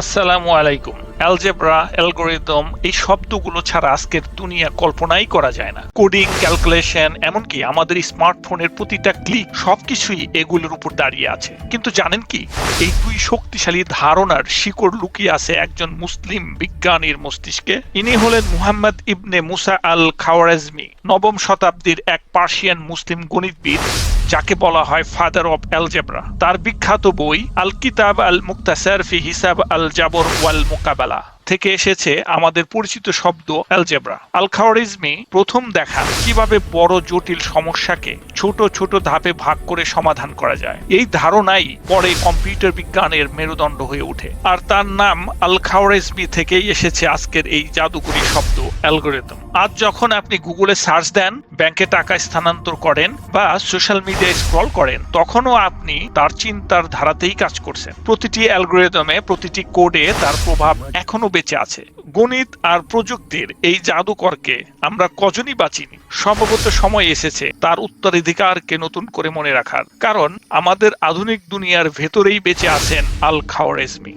আসসালামু আলাইকুম। Algebra algorithm এই শব্দগুলো ছাড়া আজকের দুনিয়া কল্পনাই করা যায় না। কোডিং ক্যালকুলেশন এমনকি আমাদের স্মার্টফোনের প্রতিটা ক্লিক সবকিছুই এগুলোর উপর দাঁড়িয়ে আছে। কিন্তু জানেন কি? এই দুই শক্তিশালী ধারণার শিকড় লুকিয়ে আছে একজন মুসলিম বিজ্ঞানীর মস্তিষ্কে। ইনি হলেন মুহাম্মদ ইবনে মুসা আল খাওয়ারেজমি নবম শতাব্দীর এক পার্সিয়ান মুসলিম গণিতবিদ, যাকে বলা হয় ফাদার অব অ্যালজেব্রা তার বিখ্যাত বই আল কিতাব আল মুক্তাসার ফি হিসাব আল জাবর ওয়াল মোকাবেলা থেকে এসেছে আমাদের পরিচিত শব্দ অ্যালজেব্রা। আল খাওয়ারিজমি প্রথম দেখা কীভাবে বড় জটিল সমস্যাকে ছোট ছোট ধাপে ভাগ করে সমাধান করা যায়। এই ধারণাই পরে কম্পিউটার বিজ্ঞানের মেরুদণ্ড হয়ে ওঠে। আর তার নাম আল খাওয়ারিজমি থেকেই এসেছে আজকের এই জাদুকরী শব্দ অ্যালগোরিদম। আজ যখন আপনি গুগলে সার্চ দেন, ব্যাংকে টাকা স্থানান্তর করেন বা সোশ্যাল মিডিয়ায় স্ক্রল করেন, তখনও আপনি তার চিন্তার ধারাতেই কাজ করছেন। প্রতিটি অ্যালগোরিদমে প্রতিটি কোডে তার প্রভাব এখনও বেঁচে আছে। গণিত আর প্রযুক্তির এই জাদুকরকে আমরা কজনই বাঁচিনি। সম্ভবত সময় এসেছে তার উত্তরাধিকারকে নতুন করে মনে রাখার। কারণ আমাদের আধুনিক দুনিয়ার ভেতরেই বেঁচে আছেন আল খাওয়ারেজমি